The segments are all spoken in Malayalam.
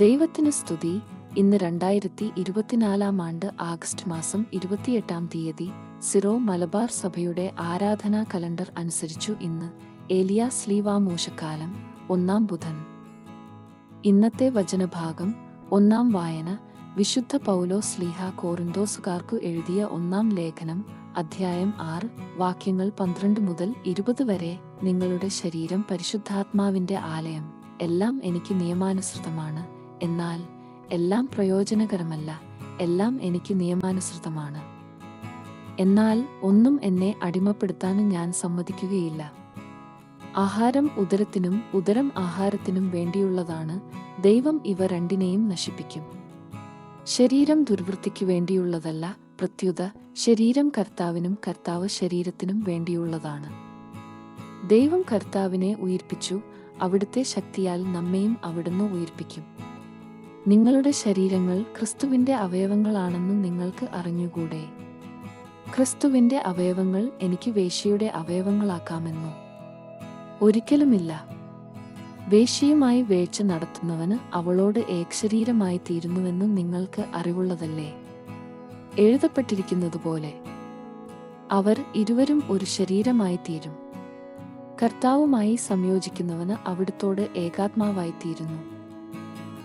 ദൈവത്തിന് സ്തുതി. ഇന്ന് രണ്ടായിരത്തി ഇരുപത്തിനാലാം ആണ്ട് ആഗസ്റ്റ് മാസം ഇരുപത്തിയെട്ടാം തീയതി സിറോ മലബാർ സഭയുടെ ആരാധനാ കലണ്ടർ അനുസരിച്ചു ഇന്ന് ഏലിയ സ്ലീവാമൂശക്കാലം ഒന്നാം ബുധൻ. ഇന്നത്തെ വചനഭാഗം ഒന്നാം വായന വിശുദ്ധ പൗലോ സ്ലീഹ കോറിന്തോസുകാർക്കു എഴുതിയ ഒന്നാം ലേഖനം അധ്യായം ആറ് വാക്യങ്ങൾ പന്ത്രണ്ട് മുതൽ ഇരുപത് വരെ നിങ്ങളുടെ ശരീരം പരിശുദ്ധാത്മാവിന്റെ ആലയം. എല്ലാം എനിക്ക് നിയമാനുസൃതമാണ്. എന്നാൽ എല്ലാം പ്രയോജനകരമല്ല എല്ലാം എനിക്ക് നിയമാനുസൃതമാണ്. എന്നാൽ ഒന്നും എന്നെ അടിമപ്പെടുത്താനും ഞാൻ സമ്മതിക്കുകയില്ല. ആഹാരം ഉദരത്തിനും ഉദരം ആഹാരത്തിനും വേണ്ടിയുള്ളതാണ് ദൈവം ഇവ രണ്ടിനെയും നശിപ്പിക്കും. ശരീരം ദുർവൃത്തിക്ക് വേണ്ടിയുള്ളതല്ല പ്രത്യുത ശരീരം കർത്താവിനും കർത്താവ് ശരീരത്തിനും വേണ്ടിയുള്ളതാണ്. ദൈവം കർത്താവിനെ ഉയിർപ്പിച്ചു അവിടുത്തെ ശക്തിയാൽ നമ്മയും അവിടുന്ന് ഉയിർപ്പിക്കും. നിങ്ങളുടെ ശരീരങ്ങൾ ക്രിസ്തുവിന്റെ അവയവങ്ങളാണെന്ന് നിങ്ങൾക്ക് അറിഞ്ഞുകൂടെ? ക്രിസ്തുവിന്റെ അവയവങ്ങൾ എനിക്ക് വേശിയുടെ അവയവങ്ങളാക്കാമെന്നോ? ഒരിക്കലുമില്ല. വേശിയുമായി വേഴ്ച നടത്തുന്നവന് അവളോട് ഏകശരീരമായി തീരുന്നുവെന്നും നിങ്ങൾക്ക് അറിവുള്ളതല്ലേ? എഴുതപ്പെട്ടിരിക്കുന്നതുപോലെ അവർ ഇരുവരും ഒരു ശരീരമായി തീരും. കർത്താവുമായി സംയോജിക്കുന്നവന് അവിടുത്തോട് ഏകാത്മാവായി തീരുന്നു.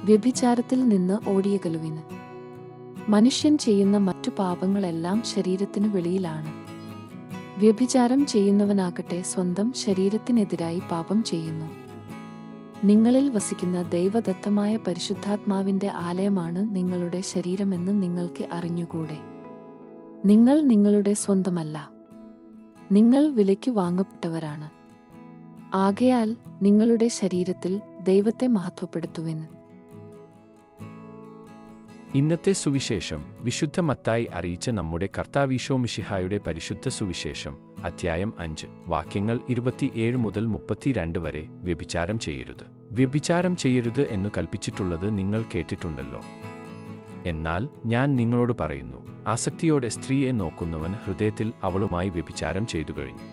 വ്യഭിചാരത്തിൽ നിന്ന് ഓടിയ കലുവിന് മനുഷ്യൻ ചെയ്യുന്ന മറ്റു പാപങ്ങളെല്ലാം ശരീരത്തിനു വെളിയിലാണ്. വ്യഭിചാരം ചെയ്യുന്നവനാകട്ടെ സ്വന്തം ശരീരത്തിനെതിരായി പാപം ചെയ്യുന്നു. നിങ്ങളിൽ വസിക്കുന്ന ദൈവദത്തമായ പരിശുദ്ധാത്മാവിന്റെ ആലയമാണ് നിങ്ങളുടെ ശരീരമെന്ന് നിങ്ങൾക്ക് അറിഞ്ഞുകൂടെ. നിങ്ങൾ നിങ്ങളുടെ സ്വന്തമല്ല. നിങ്ങൾ വിലയ്ക്ക് വാങ്ങപ്പെട്ടവരാണ്. ആകയാൽ നിങ്ങളുടെ ശരീരത്തിൽ ദൈവത്തെ മഹത്വപ്പെടുത്തുവിന് ഇന്നത്തെ സുവിശേഷം വിശുദ്ധ മത്തായി അറിയിച്ച നമ്മുടെ കർത്താവീശോ മിഷിഹായുടെ പരിശുദ്ധ സുവിശേഷം അധ്യായം അഞ്ച് വാക്യങ്ങൾ ഇരുപത്തിയേഴ് മുതൽ മുപ്പത്തിരണ്ട് വരെ വ്യഭിചാരം ചെയ്യരുത്. വ്യഭിചാരം ചെയ്യരുത് എന്ന് കൽപ്പിച്ചിട്ടുള്ളത് നിങ്ങൾ കേട്ടിട്ടുണ്ടല്ലോ. എന്നാൽ ഞാൻ നിങ്ങളോട് പറയുന്നു ആസക്തിയോടെ സ്ത്രീയെ നോക്കുന്നവൻ ഹൃദയത്തിൽ അവളുമായി വ്യഭിചാരം ചെയ്തു കഴിഞ്ഞു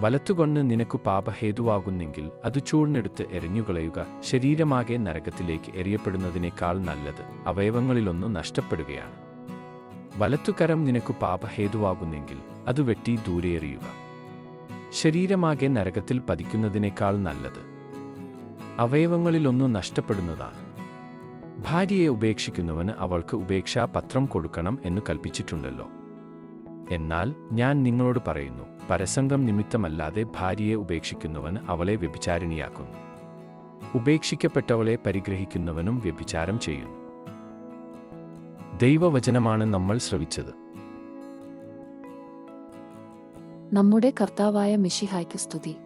വലത്തുകൊണ്ട് നിനക്കു പാപഹേതുവാകുന്നെങ്കിൽ അത് ചൂഴ്ന്നെടുത്ത് എറിഞ്ഞുകളയുക. ശരീരമാകെ നരകത്തിലേക്ക് എറിയപ്പെടുന്നതിനേക്കാൾ നല്ലത് അവയവങ്ങളിലൊന്നു നഷ്ടപ്പെടുകയാണ്. വലത്തുകരം നിനക്കു പാപഹേതുവാകുന്നെങ്കിൽ അത് വെട്ടി ദൂരെ എറിയുക. ശരീരമാകെ നരകത്തിൽ പതിക്കുന്നതിനേക്കാൾ നല്ലത് അവയവങ്ങളിലൊന്നു നഷ്ടപ്പെടുന്നതാണ്. ഭാര്യയെ ഉപേക്ഷിക്കുന്നവന് അവൾക്ക് ഉപേക്ഷാപത്രം കൊടുക്കണം എന്ന് കൽപ്പിച്ചിട്ടുണ്ടല്ലോ. എന്നാൽ ഞാൻ നിങ്ങളോട് പറയുന്നു പരസംഗം നിമിത്തമല്ലാതെ ഭാര്യയെ ഉപേക്ഷിക്കുന്നവൻ അവളെ വ്യഭിചാരിണിയാക്കുന്നു ഉപേക്ഷിക്കപ്പെട്ടവളെ പരിഗ്രഹിക്കുന്നവനും വ്യഭിചാരം ചെയ്യുന്നു ദൈവവചനമാണ് നമ്മൾ ശ്രവിച്ചത്. നമ്മുടെ കർത്താവായ മിഷിഹായ്ക്ക് സ്തുതി.